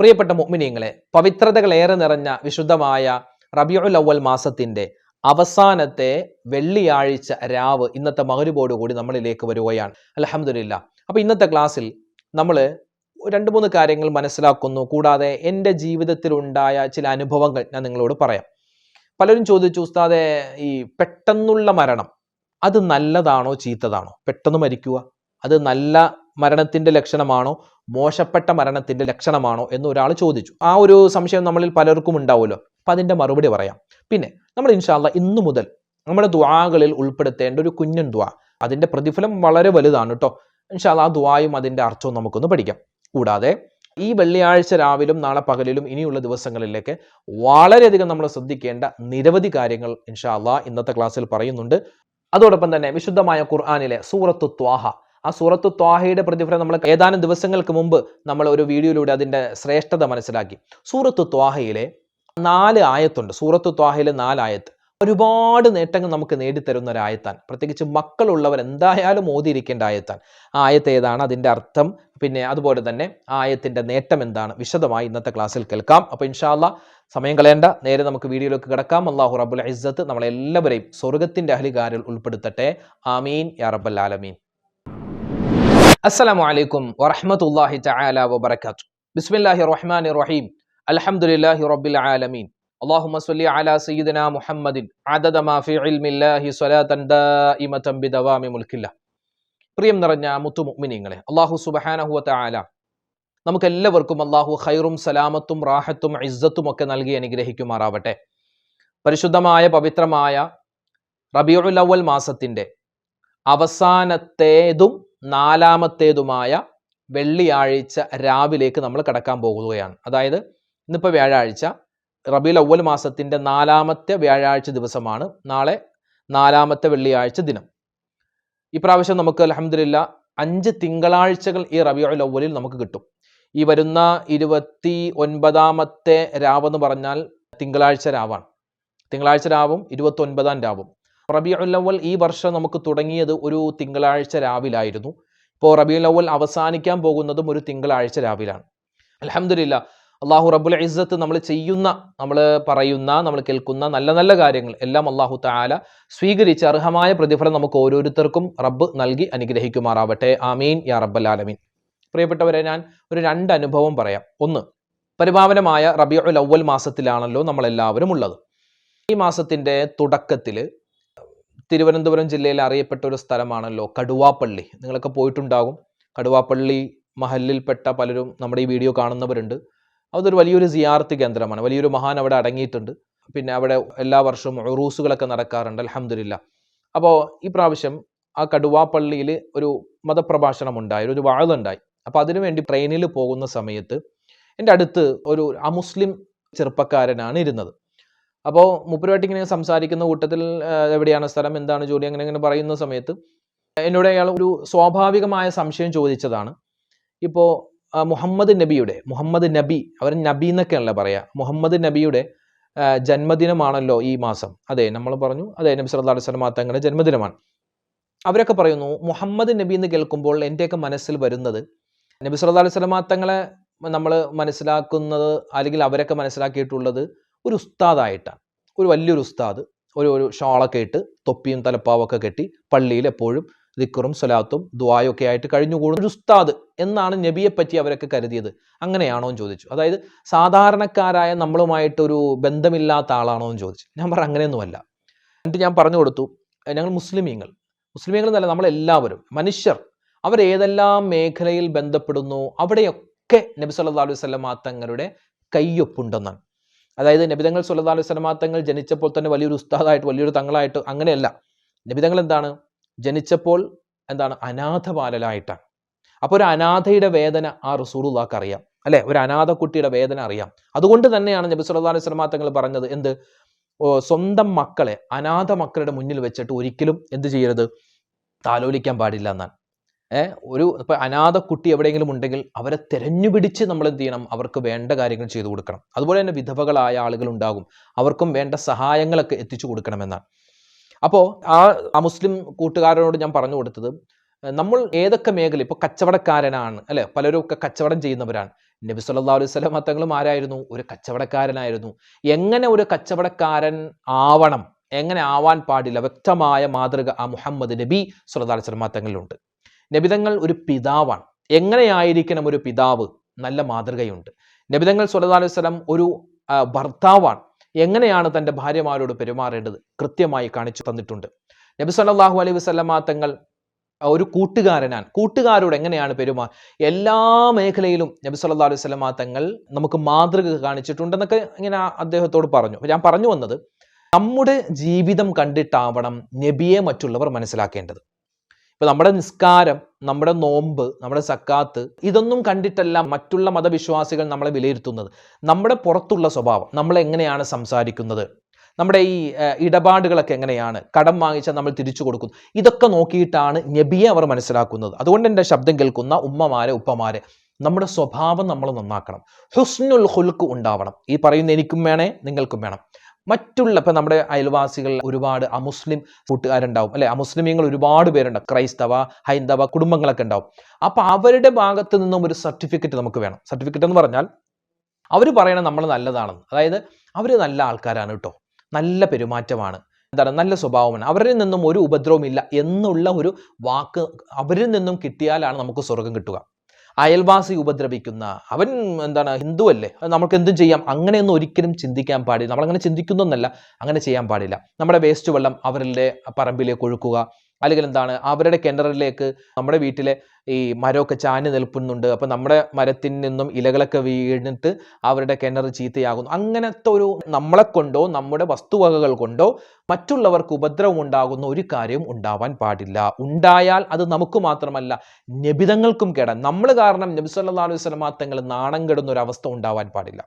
പ്രിയപ്പെട്ട മുഅ്മിനീങ്ങളെ പവിത്രതകളേറെ നിറഞ്ഞ വിശുദ്ധമായ റബിയുൽ അവൽ മാസത്തിന്റെ അവസാനത്തെ വെള്ളിയാഴ്ച രാവ് ഇന്നത്തെ മകരുപോടുകൂടി നമ്മളിലേക്ക് വരികയാണ്. അലഹമില്ല അപ്പൊ ഇന്നത്തെ ക്ലാസ്സിൽ നമ്മൾ രണ്ട് മൂന്ന് കാര്യങ്ങൾ മനസ്സിലാക്കുന്നു. കൂടാതെ എന്റെ ജീവിതത്തിൽ ഉണ്ടായ ചില അനുഭവങ്ങൾ ഞാൻ നിങ്ങളോട് പറയാം. പലരും ചോദിച്ചു ഉസ്താദെ ഈ പെട്ടെന്നുള്ള മരണം അത് നല്ലതാണോ ചീത്തതാണോ? പെട്ടെന്ന് മരിക്കുക അത് നല്ല മരണത്തിന്റെ ലക്ഷണമാണോ? മോശപ്പെട്ട മരണത്തിന്റെ ലക്ഷണമാണോ? എന്ന് ഒരാൾ ചോദിച്ചു. ആ ഒരു സംശയം നമ്മളിൽ പലർക്കും ഉണ്ടാവുമല്ലോ. അപ്പൊ അതിന്റെ മറുപടി പറയാം. പിന്നെ നമ്മൾ ഇൻഷാല്ല ഇന്നു മുതൽ നമ്മുടെ ദ്വാകളിൽ ഉൾപ്പെടുത്തേണ്ട ഒരു കുഞ്ഞൻ ദ്വാ അതിന്റെ പ്രതിഫലം വളരെ വലുതാണ് കേട്ടോ ഇൻഷാല്ല ആ ദ്വായും അതിന്റെ അർത്ഥവും നമുക്കൊന്ന് പഠിക്കാം. കൂടാതെ ഈ വെള്ളിയാഴ്ച രാവിലും നാളെ പകലിലും ഇനിയുള്ള ദിവസങ്ങളിലേക്ക് വളരെയധികം നമ്മൾ ശ്രദ്ധിക്കേണ്ട നിരവധി കാര്യങ്ങൾ ഇൻഷാല്ല ഇന്നത്തെ ക്ലാസ്സിൽ പറയുന്നുണ്ട്. അതോടൊപ്പം തന്നെ വിശുദ്ധമായ ഖുർആാനിലെ സൂറത്തു ത്വാഹ. ആ സൂറത്ത് ത്വാഹയുടെ പ്രതിഫലം നമ്മൾ ഏതാനും ദിവസങ്ങൾക്ക് മുമ്പ് നമ്മൾ ഒരു വീഡിയോയിലൂടെ അതിന്റെ ശ്രേഷ്ഠത മനസ്സിലാക്കി. സൂറത്ത് ത്വാഹയിലെ നാല് ആയത്തുണ്ട്. സൂറത്ത് ത്വാഹയിലെ നാല് ആയത്ത്. ഒരുപാട് നേട്ടങ്ങൾ നമുക്ക് നേടിത്തരുന്ന ഒരു ആയത്താൻ പ്രത്യേകിച്ച് മക്കളുള്ളവർ എന്തായാലും ഓതിയിരിക്കേണ്ട ആയത്താൻ ആ ആയത്ത് ഏതാണ്? അതിന്റെ അർത്ഥം പിന്നെ അതുപോലെ തന്നെ ആ ആയത്തിന്റെ നേട്ടം എന്താണ്? വിശദമായി ഇന്നത്തെ ക്ലാസ്സിൽ കേൾക്കാം. അപ്പോൾ ഇൻഷാല്ല സമയം കളയേണ്ട. നേരെ നമുക്ക് വീഡിയോയിലേക്ക് കിടക്കാം. അള്ളാഹു റബുൽ ഇസ്സത്ത് നമ്മളെല്ലാവരെയും സ്വർഗത്തിന്റെ അഹലികാരിൽ ഉൾപ്പെടുത്തട്ടെ. ആമീൻ. യാ റബ്ബൽ ആലമീൻ. അസ്സലാമു അലൈക്കും വറഹ്മത്തുള്ളാഹി തആല വബറകാത്തു ബിസ്മില്ലാഹിർ റഹ്മാനിർ റഹീം അൽഹംദുലില്ലാഹി റബ്ബിൽ ആലമീൻ اللهم صل على سيدنا محمد عدد ما في علم الله صلاة دائمة بدوام ملك الله പ്രിയം നിറഞ്ഞ മുത്തു മുഅ്മിനീങ്ങളെ അല്ലാഹു സുബ്ഹാനഹു വ തആല നമുക്ക് എല്ലാവർക്കും അല്ലാഹു ഖൈറും സലാമത്തും റാഹത്തും ഇസ്സത്തും ഒക്കെ നൽകി അനുഗ്രഹിക്കുമാറാവട്ടെ പരിശുദ്ധമായ പവിത്രമായ റബിയുൽ അവൽ മാസത്തിന്റെ അവസാനത്തേതും നാലാമത്തേതുമായ വെള്ളിയാഴ്ച രാവിലേക്ക് നമ്മൾ കടക്കാൻ പോകുകയാണ്. അതായത് ഇന്നിപ്പോൾ വ്യാഴാഴ്ച റബിയുൽ അവൽ മാസത്തിന്റെ നാലാമത്തെ വ്യാഴാഴ്ച ദിവസമാണ് നാളെ നാലാമത്തെ വെള്ളിയാഴ്ച ദിനം. ഇപ്രാവശ്യം നമുക്ക് അലഹമില്ല അഞ്ച് തിങ്കളാഴ്ചകൾ ഈ റബിയുൽ അവലിൽ നമുക്ക് കിട്ടും. ഈ വരുന്ന ഇരുപത്തി ഒൻപതാമത്തെ രാവെന്ന് പറഞ്ഞാൽ തിങ്കളാഴ്ച രാവാണ്. തിങ്കളാഴ്ച രാവും ഇരുപത്തി ഒൻപതാം രാവും. റബിയുൽ അവൽ ഈ വർഷം നമുക്ക് തുടങ്ങിയത് ഒരു തിങ്കളാഴ്ച രാവിലായിരുന്നു. ഇപ്പോൾ റബിയുൽ അവൽ അവസാനിക്കാൻ പോകുന്നതും ഒരു തിങ്കളാഴ്ച രാവിലാണ്. അലഹമില്ല അള്ളാഹു റബുൽ ഇസ്സത്ത് നമ്മൾ ചെയ്യുന്ന നമ്മൾ പറയുന്ന നമ്മൾ കേൾക്കുന്ന നല്ല നല്ല കാര്യങ്ങൾ എല്ലാം അള്ളാഹു താല സ്വീകരിച്ച് അർഹമായ പ്രതിഫലം നമുക്ക് ഓരോരുത്തർക്കും റബ്ബ് നൽകി അനുഗ്രഹിക്കുമാറാവട്ടെ. ആമീൻ. യാ റബ്ബൽ ആലമീൻ. പ്രിയപ്പെട്ടവരെ ഞാൻ ഒരു രണ്ട് അനുഭവം പറയാം. ഒന്ന് പരിപാവനമായ റബിയുൽ അവൽ മാസത്തിലാണല്ലോ നമ്മളെല്ലാവരും ഉള്ളത്. ഈ മാസത്തിന്റെ തുടക്കത്തിൽ തിരുവനന്തപുരം ജില്ലയിൽ അറിയപ്പെട്ട ഒരു സ്ഥലമാണല്ലോ കടുവാപ്പള്ളി. നിങ്ങളൊക്കെ പോയിട്ടുണ്ടാകും. കടുവാപ്പള്ളി മഹലിൽപ്പെട്ട പലരും നമ്മുടെ ഈ വീഡിയോ കാണുന്നവരുണ്ട്. അതൊരു വലിയൊരു സിയാർത്ത് കേന്ദ്രമാണ്. വലിയൊരു മഹാൻ അവിടെ അടങ്ങിയിട്ടുണ്ട്. പിന്നെ അവിടെ എല്ലാ വർഷവും ഉറൂസുകളൊക്കെ നടക്കാറുണ്ട്. അലഹമില്ല അപ്പോൾ ഈ പ്രാവശ്യം ആ കടുവാപ്പള്ളിയിൽ ഒരു മതപ്രഭാഷണം ഉണ്ടായി ഒരു വാഴുണ്ടായി അപ്പോൾ അതിനുവേണ്ടി ട്രെയിനിൽ പോകുന്ന സമയത്ത് എന്റെ അടുത്ത് ഒരു അമുസ്ലിം ചെറുപ്പക്കാരനാണ് ഇരുന്നത്. അപ്പോൾ മുപ്പരുമായിട്ട് ഇങ്ങനെ സംസാരിക്കുന്ന കൂട്ടത്തിൽ എവിടെയാണ് സ്ഥലം എന്താണ് ജോലി അങ്ങനെ അങ്ങനെ പറയുന്ന സമയത്ത് എന്നോട് അയാൾ ഒരു സ്വാഭാവികമായ സംശയം ചോദിച്ചതാണ്. ഇപ്പോൾ മുഹമ്മദ് നബിയുടെ മുഹമ്മദ് നബി അവർ നബി എന്നൊക്കെയാണല്ലോ പറയുക മുഹമ്മദ് നബിയുടെ ജന്മദിനമാണല്ലോ ഈ മാസം. അതെ നമ്മൾ പറഞ്ഞു അതെ നബി സല്ലല്ലാഹു അലൈഹി വസല്ലം തങ്ങളുടെ ജന്മദിനമാണ്. അവരൊക്കെ പറയുന്നു മുഹമ്മദ് നബി എന്ന് കേൾക്കുമ്പോൾ എന്റെയൊക്കെ മനസ്സിൽ വരുന്നത് നബി സല്ലല്ലാഹു അലൈഹി വസല്ലം തങ്ങളെ നമ്മൾ മനസ്സിലാക്കുന്നത് അല്ലെങ്കിൽ അവരൊക്കെ മനസ്സിലാക്കിയിട്ടുള്ളത് ഒരു ഉസ്താദായിട്ടാണ്. ഒരു വലിയൊരു ഉസ്താദ് ഒരു ഒരു ഷാളൊക്കെ ഇട്ട് തൊപ്പിയും തലപ്പാവൊക്കെ കെട്ടി പള്ളിയിൽ എപ്പോഴും ദിക്കറും സ്വലാത്തും ദ്വായും ഒക്കെ ആയിട്ട് കഴിഞ്ഞുകൂടുന്ന ഒരു ഉസ്താദ് എന്നാണ് നബിയെ പറ്റി അവരൊക്കെ കരുതിയത്. അങ്ങനെയാണോ എന്ന് ചോദിച്ചു. അതായത് സാധാരണക്കാരായ നമ്മളുമായിട്ടൊരു ബന്ധമില്ലാത്ത ആളാണോ എന്ന് ചോദിച്ചു. ഞാൻ പറഞ്ഞു അങ്ങനെയൊന്നുമല്ല. എന്നിട്ട് ഞാൻ പറഞ്ഞു കൊടുത്തു ഞങ്ങൾ മുസ്ലിമീങ്ങൾ. മുസ്ലിമീങ്ങൾ എന്നല്ല നമ്മളെല്ലാവരും. മനുഷ്യർ. അവരേതെല്ലാം മേഖലയിൽ ബന്ധപ്പെടുന്നു അവിടെയൊക്കെ നബി സല്ലാ അലൈഹി വസല്ലം തങ്ങളുടെ കയ്യൊപ്പുണ്ടെന്നാണ്. അതായത് നബിതങ്ങൾ സുല്ലാ അലൈഹി തങ്ങൾ ജനിച്ചപ്പോൾ തന്നെ വലിയൊരു ഉസ്താദായിട്ട് വലിയൊരു തങ്ങളായിട്ട് അങ്ങനെയല്ല. നബിതങ്ങൾ എന്താണ്? ജനിച്ചപ്പോൾ എന്താണ്? അനാഥ ബാലലായിട്ടാണ് അപ്പോൾ ഒരു അനാഥയുടെ വേദന ആ റസൂറുള്ളാക്ക് അറിയാം. അല്ലെ? ഒരു അനാഥ കുട്ടിയുടെ വേദന അറിയാം. അതുകൊണ്ട് തന്നെയാണ് നബി സുല്ലാ അലൈഹി വസല്ലം തങ്ങൾ പറഞ്ഞത് എന്ത്? സ്വന്തം മക്കളെ അനാഥ മക്കളുടെ മുന്നിൽ വെച്ചിട്ട് ഒരിക്കലും എന്ത് ചെയ്യരുത്? താലോലിക്കാൻ പാടില്ല എന്നാണ്. ഒരു ഇപ്പൊ അനാഥ കുട്ടി എവിടെയെങ്കിലും ഉണ്ടെങ്കിൽ അവരെ തെരഞ്ഞുപിടിച്ച് നമ്മൾ എന്ത് ചെയ്യണം? അവർക്ക് വേണ്ട കാര്യങ്ങൾ ചെയ്തു കൊടുക്കണം. അതുപോലെ തന്നെ വിധവകളായ ആളുകൾ ഉണ്ടാകും. അവർക്കും വേണ്ട സഹായങ്ങളൊക്കെ എത്തിച്ചു കൊടുക്കണമെന്നാണ് അപ്പോൾ ആ ആ മുസ്ലിം കൂട്ടുകാരനോട് ഞാൻ പറഞ്ഞു കൊടുത്തത് നമ്മൾ ഏതൊക്കെ മേഖല ഇപ്പോൾ കച്ചവടക്കാരനാണ് അല്ലെ? പലരും ഒക്കെ കച്ചവടം ചെയ്യുന്നവരാണ്. നബി സല്ലാ അലൈഹി സ്വലം തങ്ങളും ആരായിരുന്നു? ഒരു കച്ചവടക്കാരനായിരുന്നു. എങ്ങനെ ഒരു കച്ചവടക്കാരൻ ആവണം? എങ്ങനെ ആവാൻ പാടില്ല? വ്യക്തമായ മാതൃക ആ മുഹമ്മദ് നബി അലൈഹി വസല്ലം തങ്ങളിലുണ്ട്. നബിതങ്ങൾ ഒരു പിതാവാണ്. എങ്ങനെയായിരിക്കണം ഒരു പിതാവ്? നല്ല മാതൃകയുണ്ട്. നബിതങ്ങൾ അലൈഹി വസല്ലം ഒരു ഭർത്താവാണ്. എങ്ങനെയാണ് തന്റെ ഭാര്യമാരോട് പെരുമാറേണ്ടത്? കൃത്യമായി കാണിച്ചു തന്നിട്ടുണ്ട്. നബി സല്ലാഹു അലൈഹി വസല്ലമ തങ്ങൾ ഒരു കൂട്ടുകാരനാണ്. കൂട്ടുകാരോട് എങ്ങനെയാണ് പെരുമാ എല്ലാ മേഖലയിലും നബി സല്ലല്ലാഹു അലൈഹി വസല്ലമ തങ്ങൾ നമുക്ക് മാതൃക കാണിച്ചിട്ടുണ്ടെന്നൊക്കെ ഇങ്ങനെ അദ്ദേഹത്തോട് പറഞ്ഞു. ഞാൻ പറഞ്ഞു വന്നത് നമ്മുടെ ജീവിതം കണ്ടിട്ടാവണം നബിയെ മറ്റുള്ളവർ മനസ്സിലാക്കേണ്ടത്. ഇപ്പൊ നമ്മുടെ നിസ്കാരം നമ്മുടെ നോമ്പ് നമ്മുടെ സക്കാത്ത് ഇതൊന്നും കണ്ടിട്ടല്ല മറ്റുള്ള മതവിശ്വാസികൾ നമ്മളെ വിലയിരുത്തുന്നത്. നമ്മുടെ പുറത്തുള്ള സ്വഭാവം നമ്മൾ എങ്ങനെയാണ് സംസാരിക്കുന്നത്? നമ്മുടെ ഈ ഇടപാടുകളൊക്കെ എങ്ങനെയാണ്? കടം വാങ്ങിച്ചാൽ നമ്മൾ തിരിച്ചു കൊടുക്കുന്നു. ഇതൊക്കെ നോക്കിയിട്ടാണ് നബിയെ അവർ മനസ്സിലാക്കുന്നത്. അതുകൊണ്ട് എന്റെ ശബ്ദം കേൾക്കുന്ന ഉമ്മമാരെ ഉപ്പമാരെ നമ്മുടെ സ്വഭാവം നമ്മൾ നന്നാക്കണം. ഹുസ്നുൽ ഹുൽക്ക് ഉണ്ടാവണം. ഈ പറയുന്ന എനിക്കും വേണേ നിങ്ങൾക്കും വേണം. മറ്റുള്ള ഇപ്പം നമ്മുടെ അയൽവാസികൾ ഒരുപാട് അമുസ്ലിം കൂട്ടുകാരുണ്ടാവും. അല്ലെ? അമുസ്ലിമീങ്ങൾ ഒരുപാട് പേരുണ്ട്. ക്രൈസ്തവ ഹൈന്ദവ കുടുംബങ്ങളൊക്കെ ഉണ്ടാവും. അപ്പം അവരുടെ ഭാഗത്ത് നിന്നും ഒരു സർട്ടിഫിക്കറ്റ് നമുക്ക് വേണം. സർട്ടിഫിക്കറ്റ് എന്ന് പറഞ്ഞാൽ അവർ പറയണത് നമ്മൾ നല്ലതാണെന്ന്. അതായത് അവർ നല്ല ആൾക്കാരാണ് കേട്ടോ. നല്ല പെരുമാറ്റമാണ്. എന്താണ്? നല്ല സ്വഭാവമാണ്. അവരിൽ നിന്നും ഒരു ഉപദ്രവമില്ല എന്നുള്ള ഒരു വാക്ക് അവരിൽ നിന്നും കിട്ടിയാലാണ് നമുക്ക് സ്വർഗം കിട്ടുക. അയൽവാസി ഉപദ്രവിക്കുന്ന അവൻ എന്താണ് ഹിന്ദു അല്ലേ നമുക്ക് എന്തും ചെയ്യാം. അങ്ങനെയൊന്നും ഒരിക്കലും ചിന്തിക്കാൻ പാടില്ല. നമ്മളങ്ങനെ ചിന്തിക്കുന്നൊന്നല്ല അങ്ങനെ ചെയ്യാൻ പാടില്ല. നമ്മുടെ വേസ്റ്റ് വെള്ളം അവരുടെ പറമ്പിലേക്ക് ഒഴുക്കുക. അല്ലെങ്കിൽ എന്താണ് അവരുടെ കിണറിലേക്ക് നമ്മുടെ വീട്ടിലെ ഈ മരമൊക്കെ ചാഞ്ഞ് നിൽപ്പുന്നുണ്ട്. അപ്പം നമ്മുടെ മരത്തിൽ നിന്നും ഇലകളൊക്കെ വീണിട്ട് അവരുടെ കിണർ ചീത്തയാകുന്നു. അങ്ങനത്തെ ഒരു നമ്മളെ കൊണ്ടോ നമ്മുടെ വസ്തുവകകൾ കൊണ്ടോ മറ്റുള്ളവർക്ക് ഉപദ്രവം ഉണ്ടാകുന്ന ഒരു കാര്യവും ഉണ്ടാവാൻ പാടില്ല. ഉണ്ടായാൽ അത് നമുക്ക് മാത്രമല്ല നബിതങ്ങൾക്കും കേടാൻ നമ്മൾ കാരണം നബി സല്ലല്ലാഹു അലൈഹി തങ്ങൾ നാണം കെടുന്ന ഒരു അവസ്ഥ ഉണ്ടാവാൻ പാടില്ല.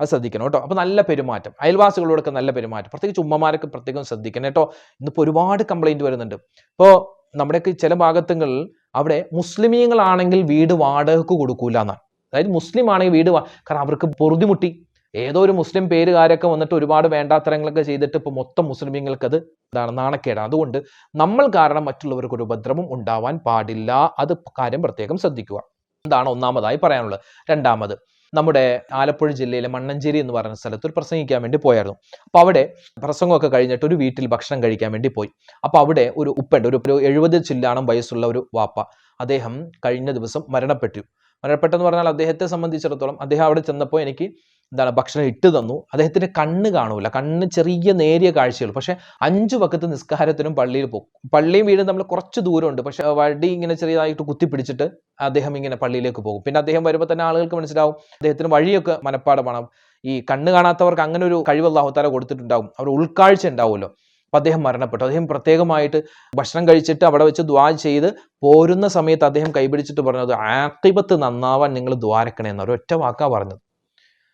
അത് ശ്രദ്ധിക്കണം കേട്ടോ. അപ്പോൾ നല്ല പെരുമാറ്റം. അയൽവാസികളോടൊക്കെ നല്ല പെരുമാറ്റം. പ്രത്യേകിച്ച് ഉമ്മമാരൊക്കെ പ്രത്യേകം ശ്രദ്ധിക്കണം കേട്ടോ. ഇന്നിപ്പോൾ ഒരുപാട് കംപ്ലൈന്റ് വരുന്നുണ്ട്. ഇപ്പോൾ നമ്മുടെയൊക്കെ ചില ഭാഗത്തുകളിൽ അവിടെ മുസ്ലിമീങ്ങളാണെങ്കിൽ വീട് വാടകക്ക് കൊടുക്കൂല എന്നാണ് അതായത് മുസ്ലിം ആണെങ്കിൽ വീട് കാരണം അവർക്ക് പൊറുതിമുട്ടി. ഏതോ ഒരു മുസ്ലിം പേരുകാരൊക്കെ വന്നിട്ട് ഒരുപാട് വേണ്ടാത്തരങ്ങളൊക്കെ ചെയ്തിട്ട് ഇപ്പോൾ മൊത്തം മുസ്ലിമീങ്ങൾക്ക് അത് ഇതാണ് നാണക്കേടാണ്. അതുകൊണ്ട് നമ്മൾ കാരണം മറ്റുള്ളവർക്ക് ഒരു ഉപദ്രവം ഉണ്ടാവാൻ പാടില്ല. അത് കാര്യം പ്രത്യേകം ശ്രദ്ധിക്കുക. എന്താണ് ഒന്നാമതായി പറയാനുള്ളത്. രണ്ടാമത് നമ്മുടെ ആലപ്പുഴ ജില്ലയിലെ മണ്ണഞ്ചേരി എന്ന് പറയുന്ന സ്ഥലത്ത് ഒരു പ്രസംഗിക്കാൻ വേണ്ടി പോയായിരുന്നു. അപ്പോൾ അവിടെ പ്രസംഗമൊക്കെ കഴിഞ്ഞിട്ട് ഒരു വീട്ടിൽ ഭക്ഷണം കഴിക്കാൻ വേണ്ടി പോയി. അപ്പോൾ അവിടെ ഒരു ഉപ്പുണ്ട് ഒരു എഴുപത് ചില്ലാണം വയസ്സുള്ള ഒരു വാപ്പ. അദ്ദേഹം കഴിഞ്ഞ ദിവസം മരണപ്പെട്ടു. മരണപ്പെട്ടെന്ന് പറഞ്ഞാൽ അദ്ദേഹത്തെ സംബന്ധിച്ചിടത്തോളം അദ്ദേഹം അവിടെ ചെന്നപ്പോൾ എനിക്ക് എന്താണ് ഭക്ഷണം ഇട്ട് തന്നു. അദ്ദേഹത്തിന് കണ്ണ് കാണൂല. കണ്ണ് ചെറിയ നേരിയ കാഴ്ചയുള്ളൂ. പക്ഷേ അഞ്ചു വക്കത്ത് നിസ്കാരത്തിനും പള്ളിയിൽ പോകും പള്ളിയും വീടും നമ്മൾ കുറച്ച് ദൂരമുണ്ട്. പക്ഷെ വടി ഇങ്ങനെ ചെറിയതായിട്ട് കുത്തിപ്പിടിച്ചിട്ട് അദ്ദേഹം ഇങ്ങനെ പള്ളിയിലേക്ക് പോകും. പിന്നെ അദ്ദേഹം വരുമ്പോൾ തന്നെ ആളുകൾക്ക് മനസ്സിലാവും അദ്ദേഹത്തിന് വഴിയൊക്കെ മനഃപ്പാടമാണ്. ഈ കണ്ണ് കാണാത്തവർക്ക് അങ്ങനെ ഒരു കഴിവ് അള്ളാഹുത്താല കൊടുത്തിട്ടുണ്ടാവും. അവർ ഉൾക്കാഴ്ച ഉണ്ടാവുമല്ലോ. അപ്പം അദ്ദേഹം മരണപ്പെട്ടു. അദ്ദേഹം പ്രത്യേകമായിട്ട് ഭക്ഷണം കഴിച്ചിട്ട് അവിടെ വെച്ച് ദ്വാ ചെയ്ത് പോരുന്ന സമയത്ത് അദ്ദേഹം കൈപിടിച്ചിട്ട് പറഞ്ഞത് ആക്കിബത്ത് നന്നാവാൻ നിങ്ങൾ ദ്വാരക്കണേന്ന് ഒരൊറ്റ വാക്കാ പറഞ്ഞത്.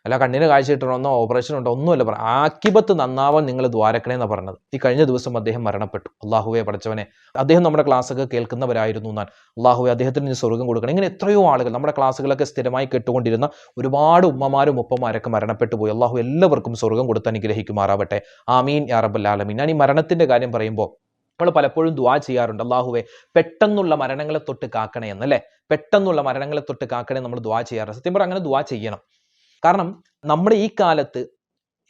അല്ല കണ്ണിന് കാഴ്ച കിട്ടണമെന്നോ ഓപ്പറേഷൻ ഉണ്ടോ ഒന്നുമല്ല പറ. ആക്കിബത്ത് നന്നാവാൻ നിങ്ങൾ ദ്വാരക്കണേന്നാണ് പറഞ്ഞത് ഈ കഴിഞ്ഞ ദിവസം അദ്ദേഹം മരണപ്പെട്ടു. അള്ളാഹുവെ പഠിച്ചവനെ അദ്ദേഹം നമ്മുടെ ക്ലാസ്സൊക്കെ കേൾക്കുന്നവരായിരുന്നു എന്നാൽ അള്ളാഹുവെ അദ്ദേഹത്തിന് സ്വർഗം കൊടുക്കണം. ഇങ്ങനെ എത്രയോ ആളുകൾ നമ്മുടെ ക്ലാസ്സുകളൊക്കെ സ്ഥിരമായി കേട്ടുകൊണ്ടിരുന്ന ഒരുപാട് ഉമ്മമാരും ഉപ്പമാരൊക്കെ മരണപ്പെട്ടു പോയി. അള്ളാഹു എല്ലാവർക്കും സ്വർഗം കൊടുത്ത് അനുഗ്രഹിക്കുമാറാവട്ടെ. ആമീൻ യാറബല്ലാലമീൻ ഞാൻ ഈ മരണത്തിന്റെ കാര്യം പറയുമ്പോൾ നമ്മൾ പലപ്പോഴും ദ്വാ ചെയ്യാറുണ്ട്. അള്ളാഹുവെ പെട്ടെന്നുള്ള മരണങ്ങളെ തൊട്ട് കാക്കണേ എന്നല്ലേ പെട്ടെന്നുള്ള മരണങ്ങളെ തൊട്ട് കാക്കണേ നമ്മൾ ദ്വാ ചെയ്യാറുണ്ട് സത്യം പറഞ്ഞാൽ അങ്ങനെ ദ്വാ ചെയ്യണം. കാരണം നമ്മുടെ ഈ കാലത്ത്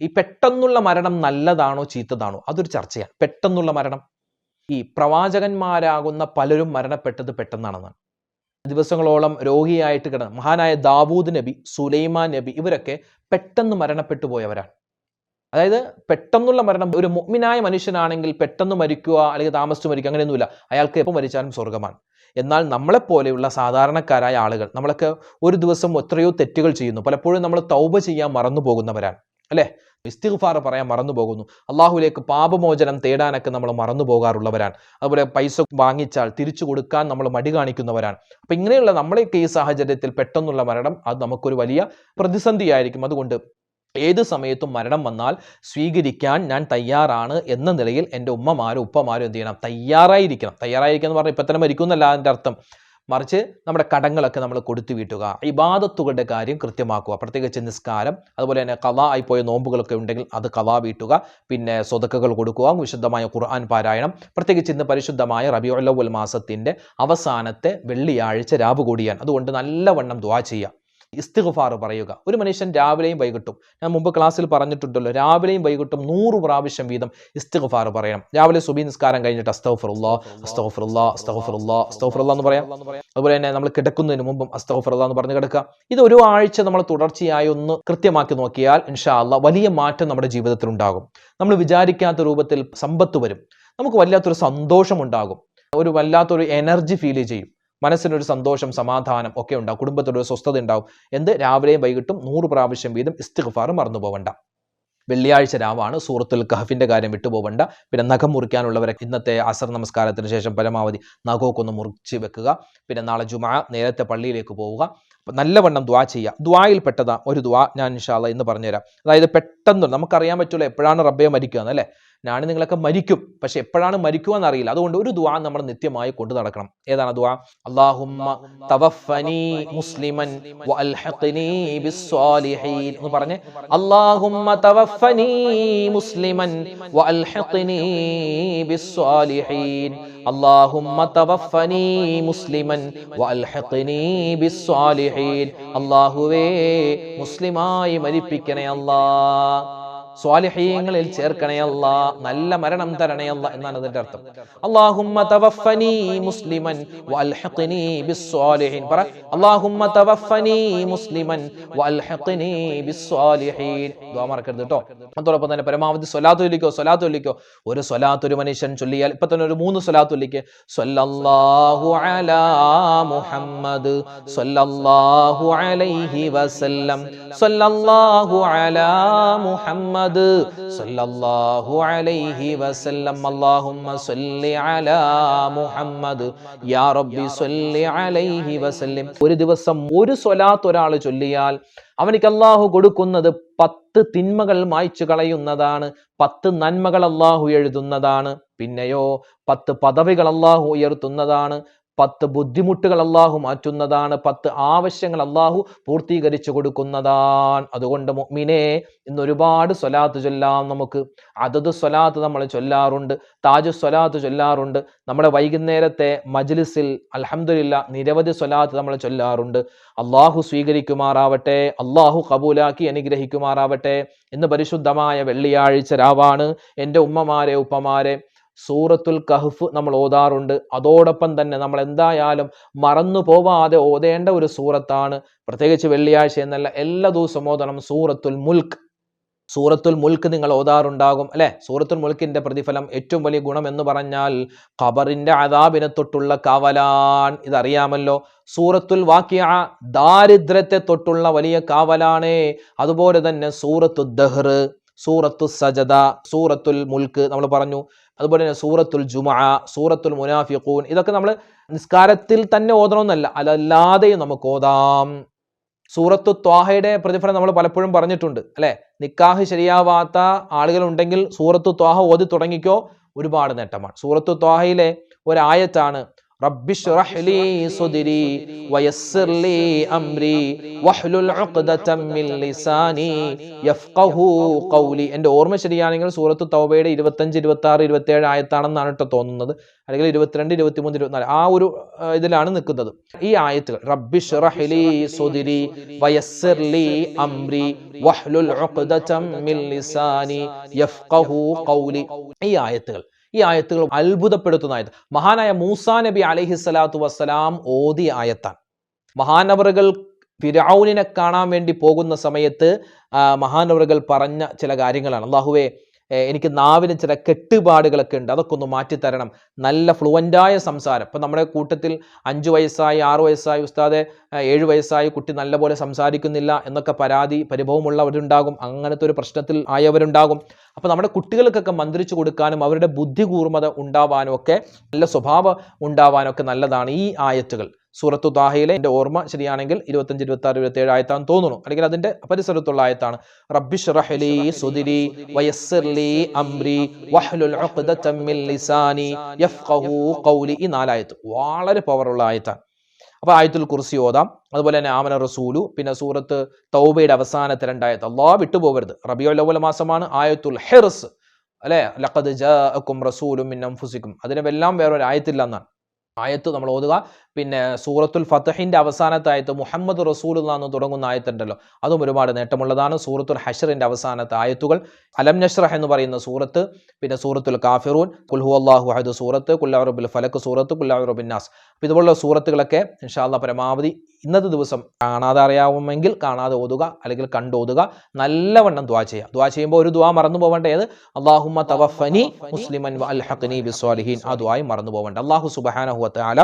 ഈ പെട്ടെന്നുള്ള മരണം നല്ലതാണോ ചീത്തതാണോ അതൊരു ചർച്ചയാണ്. പെട്ടെന്നുള്ള മരണം. ഈ പ്രവാചകന്മാരാകുന്ന പലരും മരണപ്പെട്ടത് പെട്ടെന്നാണെന്നാണ്. ദിവസങ്ങളോളം രോഗിയായിട്ട് കിടന്ന മഹാനായ ദാവൂദ് നബി സുലൈമാൻ നബി ഇവരൊക്കെ പെട്ടെന്ന് മരണപ്പെട്ടു പോയവരാണ്. അതായത് പെട്ടെന്നുള്ള മരണം ഒരു മുഗ്മിനായ മനുഷ്യനാണെങ്കിൽ പെട്ടെന്ന് മരിക്കുക അല്ലെങ്കിൽ താമസിച്ച് മരിക്കുക അങ്ങനെയൊന്നുമില്ല. അയാൾക്ക് എപ്പോൾ മരിച്ചാലും സ്വർഗമാണ് എന്നാൽ നമ്മളെപ്പോലെയുള്ള സാധാരണക്കാരായ ആളുകൾ നമ്മളൊക്കെ ഒരു ദിവസം എത്രയോ തെറ്റുകൾ ചെയ്യുന്നു. പലപ്പോഴും നമ്മൾ തൗബ ചെയ്യാൻ മറന്നു പോകുന്നവരാണ്. അല്ലേ? ഇസ്തിഗ്ഫാർ പറയാൻ മറന്നു പോകുന്നു. അള്ളാഹുലേക്ക് പാപമോചനം തേടാനൊക്കെ നമ്മൾ മറന്നു പോകാറുള്ളവരാണ്. അതുപോലെ പൈസ വാങ്ങിച്ചാൽ തിരിച്ചു കൊടുക്കാൻ നമ്മൾ മടി കാണിക്കുന്നവരാണ്. അപ്പം ഇങ്ങനെയുള്ള നമ്മളെയൊക്കെ ഈ സാഹചര്യത്തിൽ പെട്ടെന്നുള്ള മരണം അത് നമുക്കൊരു വലിയ പ്രതിസന്ധിയായിരിക്കും. അതുകൊണ്ട് ഏത് സമയത്തും മരണം വന്നാൽ സ്വീകരിക്കാൻ ഞാൻ തയ്യാറാണ് എന്ന നിലയിൽ എന്റെ ഉമ്മമാരും ഉപ്പമാരും എന്ത് ചെയ്യണം? തയ്യാറായിരിക്കണം. തയ്യാറായിരിക്കുക എന്ന് പറഞ്ഞാൽ ഇപ്പം തന്നെ മരിക്കുന്നല്ല അതിന്റെ അർത്ഥം. മറിച്ച് നമ്മുടെ കടങ്ങളൊക്കെ നമ്മൾ കൊടുത്തു വീട്ടുക. ഇബാദത്തുകളുടെ കാര്യം കൃത്യമാക്കുക. പ്രത്യേകിച്ച് നിസ്കാരം അതുപോലെ തന്നെ കഥ ആയിപ്പോയ നോമ്പുകളൊക്കെ ഉണ്ടെങ്കിൽ അത് കഥ വീട്ടുക. പിന്നെ സ്വതക്കകൾ കൊടുക്കുക. വിശുദ്ധമായ ഖുർആൻ പാരായണം. പ്രത്യേകിച്ച് ഇന്ന് പരിശുദ്ധമായ റബിയുല്ലവൽ മാസത്തിന്റെ അവസാനത്തെ വെള്ളിയാഴ്ച രാവ് കൂടിയാണ് അതുകൊണ്ട് നല്ലവണ്ണം ദ്വാ ചെയ്യുക. ഇസ്തിഗ്ഫാർ പറയുക. ഒരു മനുഷ്യൻ രാവിലെയും വൈകിട്ടും ഞാൻ മുമ്പ് ക്ലാസ്സിൽ പറഞ്ഞിട്ടുണ്ടല്ലോ രാവിലെയും വൈകിട്ടും നൂറ് പ്രാവശ്യം വീതം ഇസ്തിഗ്ഫാർ പറയണം. രാവിലെ സുബി നിസ്കാരം കഴിഞ്ഞിട്ട് അസ്തഗ്ഫിറുല്ലാ അസ്തഗ്ഫിറുല്ലാ അസ്തഗ്ഫിറുല്ലാ അസ്തഗ്ഫിറുല്ലാ എന്ന് പറയാം. അതുപോലെ തന്നെ നമ്മൾ കിടക്കുന്നതിന് മുമ്പും അസ്തഗ്ഫിറുല്ലാ എന്ന് പറഞ്ഞു കിടക്കുക. ഇത് ഒരു ആഴ്ച നമ്മൾ തുടർച്ചയായി ഒന്ന് കൃത്യമാക്കി നോക്കിയാൽ ഇൻഷാ അല്ലാ വലിയ മാറ്റം നമ്മുടെ ജീവിതത്തിൽ ഉണ്ടാകും. നമ്മൾ വിചാരിക്കാത്ത രൂപത്തിൽ സമ്പത്ത് വരും. നമുക്ക് വല്ലാത്തൊരു സന്തോഷം ഉണ്ടാകും ഒരു വല്ലാത്തൊരു എനർജി ഫീൽ ചെയ്യും. മനസ്സിനൊരു സന്തോഷം സമാധാനം ഒക്കെ ഉണ്ടാവും. കുടുംബത്തിലൊരു സ്വസ്ഥത ഉണ്ടാവും. എന്ത്? രാവിലെയും വൈകിട്ടും നൂറ് പ്രാവശ്യം വീതം ഇസ്തിഗ്ഫാർ മറന്നു പോവണ്ട. വെള്ളിയാഴ്ച രാവാണ് സൂറത്തുൽ കഹഫിന്റെ കാര്യം വിട്ടുപോകണ്ട പിന്നെ നഖം മുറിക്കാനുള്ളവരെ ഇന്നത്തെ അസർ നമസ്കാരത്തിന് ശേഷം പരമാവധി നഖമൊക്കെ ഒന്ന് മുറിച്ച് വെക്കുക. പിന്നെ നാളെ ജുമാ നേരത്തെ പള്ളിയിലേക്ക് പോവുക. നല്ലവണ്ണം ദ്വാ ചെയ്യുക. ദ്വായിൽ പെട്ടതാ ഒരു ദ്വാ ഞാൻ ഇൻഷാല്ല ഇന്ന് പറഞ്ഞുതരാം. അതായത് പെട്ടെന്ന് നമുക്കറിയാൻ പറ്റില്ല എപ്പോഴാണ് റബ്ബെ മരിക്കുക എന്നല്ലേ ഞാൻ നിങ്ങളൊക്കെ മരിക്കും. പക്ഷെ എപ്പോഴാണ് മരിക്കുക എന്നറിയില്ല അതുകൊണ്ട് ഒരു ദ്വാ നമ്മൾ നിത്യമായി കൊണ്ടു നടക്കണം. ഏതാണ് ദ്വാ മുസ്ലിമൻ എന്ന് പറഞ്ഞ് മുസ്ലിമൻ മുസ്ലിമൻ അള്ളാഹുവേ മുസ്ലിമായി മരിപ്പിക്കണേ അല്ലാഹ് സ്വാലിഹീങ്ങളിൽ ചേർക്കണേ അല്ല നല്ല മരണം തരണേ അല്ല എന്നാണ് അതിന്റെ അർത്ഥം. അല്ലാഹുമ്മ തവഫനി മുസ്ലിമൻ വൽഹഖ്നി ബിസ്സാലിഹീൻ. പറ അല്ലാഹുമ്മ തവഫനി മുസ്ലിമൻ വൽഹഖ്നി ബിസ്സാലിഹീൻ. ദുആ മറക്കരുത് കേട്ടോ അതോടൊപ്പം തന്നെ പരമാവധി സ്വലാത്ത് ചൊല്ലിക്കോ സ്വലാത്ത് ചൊല്ലിക്കോ. ഒരു സ്വലാത്ത് ഒരു മനുഷ്യൻ ചൊല്ലിയാൽ ഇപ്പൊ തന്നെ ഒരു മൂന്ന് സ്വലാത്ത് ചൊല്ലിക്ക്. സ്വല്ലല്ലാഹു അലാ മുഹമ്മദ് സ്വല്ലല്ലാഹു അലൈഹി വസല്ലം. സ്വല്ലല്ലാഹു അലാ മുഹമ്മദ് സ്വല്ലല്ലാഹു അലൈഹി വസല്ലം. അല്ലാഹുമ്മ സല്ലി അലാ മുഹമ്മദ്. യാ റബ്ബി സല്ലി അലൈഹി വസല്ലം. ഒരു ദിവസം ഒരു സ്വലാത്ത് ഒരാൾ ചൊല്ലിയാൽ അവനിക്ക് അള്ളാഹു കൊടുക്കുന്നത് പത്ത് തിന്മകൾ മായ്ച്ചു കളയുന്നതാണ് പത്ത് നന്മകൾ അള്ളാഹു എഴുതുന്നതാണ് പിന്നെയോ പത്ത് പദവികൾ അള്ളാഹു ഉയർത്തുന്നതാണ് പത്ത് ബുദ്ധിമുട്ടുകൾ അള്ളാഹു മാറ്റുന്നതാണ് പത്ത് ആവശ്യങ്ങൾ അള്ളാഹു പൂർത്തീകരിച്ചു കൊടുക്കുന്നതാണ്. അതുകൊണ്ട് മുഅ്മിനെ ഇന്ന് ഒരുപാട് സ്വലാത്ത് ചൊല്ലാം നമുക്ക്. അതത് സ്വലാത്ത് നമ്മൾ ചൊല്ലാറുണ്ട് താജ് സ്വലാത്ത് ചൊല്ലാറുണ്ട്. നമ്മുടെ വൈകുന്നേരത്തെ മജ്ലിസിൽ അലഹമില്ല നിരവധി സ്വലാത്ത് നമ്മൾ ചൊല്ലാറുണ്ട്. അള്ളാഹു സ്വീകരിക്കുമാറാവട്ടെ അള്ളാഹു കബൂലാക്കി അനുഗ്രഹിക്കുമാറാവട്ടെ. ഇന്ന് പരിശുദ്ധമായ വെള്ളിയാഴ്ച രാവാണ്. എന്റെ ഉമ്മമാരെ ഉപ്പമാരെ സൂറത്തുൽ കഹ്ഫ് നമ്മൾ ഓതാറുണ്ട്. അതോടൊപ്പം തന്നെ നമ്മൾ എന്തായാലും മറന്നു പോവാതെ ഓതേണ്ട ഒരു സൂറത്താണ്. പ്രത്യേകിച്ച് വെള്ളിയാഴ്ച എന്നല്ല എല്ലാ ദിവസവും ഓതണം സൂറത്തുൽ മുൽക്ക് സൂറത്തുൽ മുൽക്ക് നിങ്ങൾ ഓതാറുണ്ടാകും അല്ലെ? സൂറത്തുൽ മുൽക്കിന്റെ പ്രതിഫലം ഏറ്റവും വലിയ ഗുണം എന്ന് പറഞ്ഞാൽ ഖബറിന്റെ അതാബിനെ തൊട്ടുള്ള കാവലാൻ. ഇതറിയാമല്ലോ സൂറത്തുൽ വാക്യ ദാരിദ്ര്യത്തെ തൊട്ടുള്ള വലിയ കാവലാണേ. അതുപോലെ തന്നെ സൂറത്തു ദഹ്റ് സൂറത്തു സജദ സൂറത്തുൽ മുൽക്ക് നമ്മൾ പറഞ്ഞു. അതുപോലെ തന്നെ സൂറത്തുൽ ജുമ സൂറത്തുൽ മുനാഫിഖൂൻ ഇതൊക്കെ നമ്മൾ നിസ്കാരത്തിൽ തന്നെ ഓതണമെന്നല്ല അതല്ലാതെയും നമുക്ക് ഓതാം. സൂറത്തു ത്വാഹയുടെ പ്രതിഫലം നമ്മൾ പലപ്പോഴും പറഞ്ഞിട്ടുണ്ട് അല്ലെ? നിക്കാഹ് ശരിയാവാത്ത ആളുകളുണ്ടെങ്കിൽ സൂറത്തു ത്വാഹ ഓതി തുടങ്ങിക്കോ ഒരുപാട് നേട്ടമാണ്. സൂറത്തു ത്വാഹയിലെ ഒരായത്താണ് എന്റെ ഓർമ്മ ശരിയാണെങ്കിൽ സൂറത്ത് തൗബയുടെ ഇരുപത്തഞ്ച് ഇരുപത്തി ആറ് ഇരുപത്തി ഏഴ് ആയത്താണെന്നാണ് കേട്ടോ തോന്നുന്നത്. അല്ലെങ്കിൽ ഇരുപത്തിരണ്ട് ഇരുപത്തിമൂന്ന് ഇരുപത്തിനാല്. ആ ഒരു ഇതിലാണ് നിൽക്കുന്നത്. ഈ ആയത്തുകൾ റബ്ബിഷ്റഹ് ലീ സുദിരി വയസ്സിർ അംരി വഹ്ലുൽ ഈ ആയത്തുകൾ ഈ ആയത്തുകൾ അത്ഭുതപ്പെടുത്തുന്ന ആയത്ത് മഹാനായ മൂസാ നബി അലഹി സ്വലാത്തു വസ്സലാം ഓതി ആയത്താണ്. മഹാനവറുകൾ ഫിരൗനിനെ കാണാൻ വേണ്ടി പോകുന്ന സമയത്ത് മഹാനവറുകൾ പറഞ്ഞ ചില കാര്യങ്ങളാണ്. അള്ളാഹുവേ എനിക്ക് നാവിന് ചില കെട്ടുപാടുകളൊക്കെ ഉണ്ട്. അതൊക്കെ ഒന്ന് മാറ്റിത്തരണം നല്ല ഫ്ലുവന്റായ സംസാരം. ഇപ്പം നമ്മുടെ കൂട്ടത്തിൽ അഞ്ച് വയസ്സായി ആറ് വയസ്സായി ഉസ്താദെ ഏഴ് വയസ്സായി കുട്ടി നല്ലപോലെ സംസാരിക്കുന്നില്ല എന്നൊക്കെ പരാതി പരിഭവമുള്ളവരുണ്ടാകും. അങ്ങനത്തെ ഒരു പ്രശ്നത്തിൽ ആയവരുണ്ടാകും. അപ്പോൾ നമ്മുടെ കുട്ടികൾക്കൊക്കെ മന്ത്രിച്ചു കൊടുക്കാനും അവരുടെ ബുദ്ധി കൂർമ്മത ഉണ്ടാവാനും ഒക്കെ നല്ല സ്വഭാവം ഉണ്ടാവാനും ഒക്കെ നല്ലതാണ് ഈ ആയത്തുകൾ. സൂറത്തു താഹയിലെ എന്റെ ഓർമ്മ ശരിയാണെങ്കിൽ ഇരുപത്തഞ്ച് ഇരുപത്തി ആറ് ഇരുപത്തി ഏഴ് ആയത്താന്ന് തോന്നുന്നു. അല്ലെങ്കിൽ അതിന്റെ പരിസരത്തുള്ള ആയത്താണ്. സുദിരി വഹ്ലുൽ ഉഖ്ദതം മിൻ ലിസാനി ഖൗലി നാലായത്ത്. വളരെ പവറുള്ള ആയത്താണ്. അപ്പോൾ ആയത്തുൽ കുർസി ഓതാം. അതുപോലെ തന്നെ ആമന റസൂലു പിന്നെ സൂറത്ത് തൗബയുടെ അവസാനത്തെ രണ്ടായത്ത്. അള്ളാഹ് വിട്ടുപോകരുത്. റബിയുൽ അവൽ മാസമാണ് ആയത്തുൽ ഹിർസ്. അല്ലെ? ലഖദ് ജാഅക്കും റസൂലും മിൻ അൻഫുസിക്കും അതിനെല്ലാം വേറെ ഒരു ആയത്തില്ല എന്നാണ്. ആയത്ത് നമ്മൾ ഓതുക. പിന്നെ സൂറത്തുൽ ഫത്തഹിന്റെ അവസാനത്തെ ആയത്ത് മുഹമ്മദ് റസൂൽ എന്ന് തുടങ്ങുന്ന ആയത്തുണ്ടല്ലോ അതും ഒരുപാട് നേട്ടമുള്ളതാണ്. സൂറത്തുൽ ഹഷറിന്റെ അവസാനത്തെ ആയത്തുകൾ. അലം നഷ്റഹ് എന്ന് പറയുന്ന സൂറത്ത് പിന്നെ സൂറത്തുൽ കാഫിറൂൻ കുൽഹു അള്ളാഹു അഹദ് സൂറത്ത് കുല്ലാറുബുൽ ഫലക്ക് സൂറത്ത് കുല്ലാറുബിൻ നാസ്. അപ്പോൾ ഇതുപോലുള്ള സൂറത്തുകളൊക്കെ ഇൻഷാല്ല പരമാവധി ഇന്നത്തെ ദിവസം കാണാതെ അറിയാവുമെങ്കിൽ കാണാതെ ഓതുക അല്ലെങ്കിൽ കണ്ടോതുക നല്ലവണ്ണം ദ്വാ ചെയ്യുക. ദ്വാ ചെയ്യുമ്പോൾ ഒരു ദ്വാ മറന്നു പോകേണ്ട ഏത്? അള്ളാഹുമ്മ തവഫനി മുസ്ലിമൻ അൽ അൽഹഖ്നി ബിസ്വാലിഹീൻ ആ ദ്വായും മറന്നു പോകേണ്ട അള്ളാഹു സുബ്ഹാനഹു വ തആല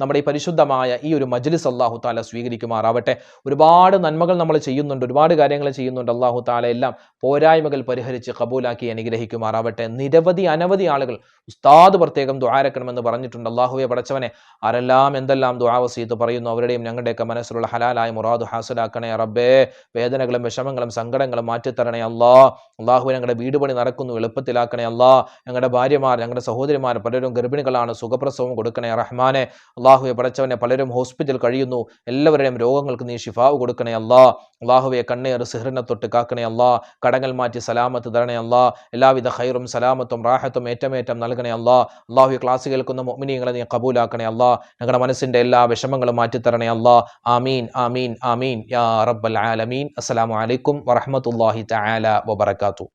നമ്മുടെ ഈ പരിശുദ്ധമായ ഈ ഒരു മജ്ലിസ് അള്ളാഹു താല സ്വീകരിക്കുമാറാവട്ടെ. ഒരുപാട് നന്മകൾ നമ്മൾ ചെയ്യുന്നുണ്ട് ഒരുപാട് കാര്യങ്ങൾ ചെയ്യുന്നുണ്ട്. അള്ളാഹു താല എല്ലാം പോരായ്മകൾ പരിഹരിച്ച് കബൂലാക്കി അനുഗ്രഹിക്കുമാറാവട്ടെ. നിരവധി അനവധി ആളുകൾ ഉസ്താദ് പ്രത്യേകം ദ്വാരക്കണമെന്ന് പറഞ്ഞിട്ടുണ്ട്. അള്ളാഹുവെ പടച്ചവനെ ആരെല്ലാം എന്തെല്ലാം ദ്വാവസീത്ത് പറയുന്നു അവരുടെയും ഞങ്ങളുടെയൊക്കെ മനസ്സിലുള്ള ഹലാലായ മുറാദ് ഹാസലാക്കണേ റബ്ബേ. വേദനകളും വിഷമങ്ങളും സങ്കടങ്ങളും മാറ്റിത്തരണേ അല്ലാ. അള്ളാഹു ഞങ്ങളുടെ വീട് പണി നടക്കുന്നു എളുപ്പത്തിലാക്കണേ അല്ലാ. ഞങ്ങളുടെ ഭാര്യമാർ ഞങ്ങളുടെ സഹോദരിമാർ പലരും ഗർഭിണികളാണ് സുഖപ്രസവം കൊടുക്കണേ റഹ്മാനെ. അള്ളാഹുവെ പടച്ചവനെ പലരും ഹോസ്പിറ്റൽ കഴിയുന്നു. എല്ലാവരുടെയും രോഗങ്ങൾക്ക് നീ ഷിഫാവ് കൊടുക്കണേ അല്ലാ. അള്ളാഹുവെ കണ്ണേർ സിഹ്റിനെ തൊട്ട് കാക്കണേ അല്ലാ. കടങ്ങൾ മാറ്റി സലാമത്ത് തരണേ അല്ലാ. എല്ലാവിധ ഹൈറും സലാമത്തും റാഹത്തും ഏറ്റമേറ്റം നൽകണേ അല്ലാ. അള്ളാഹു ക്ലാസ് കേൾക്കുന്ന മൊമിനിയങ്ങളെ നീ കബൂലാക്കണേ അല്ലാ. ഞങ്ങളുടെ മനസ്സിന്റെ എല്ലാ വിഷമങ്ങളും മാറ്റിത്തരണേ അല്ലാ. ആമീൻ ആമീൻ ആമീൻ. യാ റബ്ബൽ ആലമീൻ. അസ്സലാമു അലൈക്കും വറഹ്മത്തുള്ളാഹി തആല വബറകാതുഹു.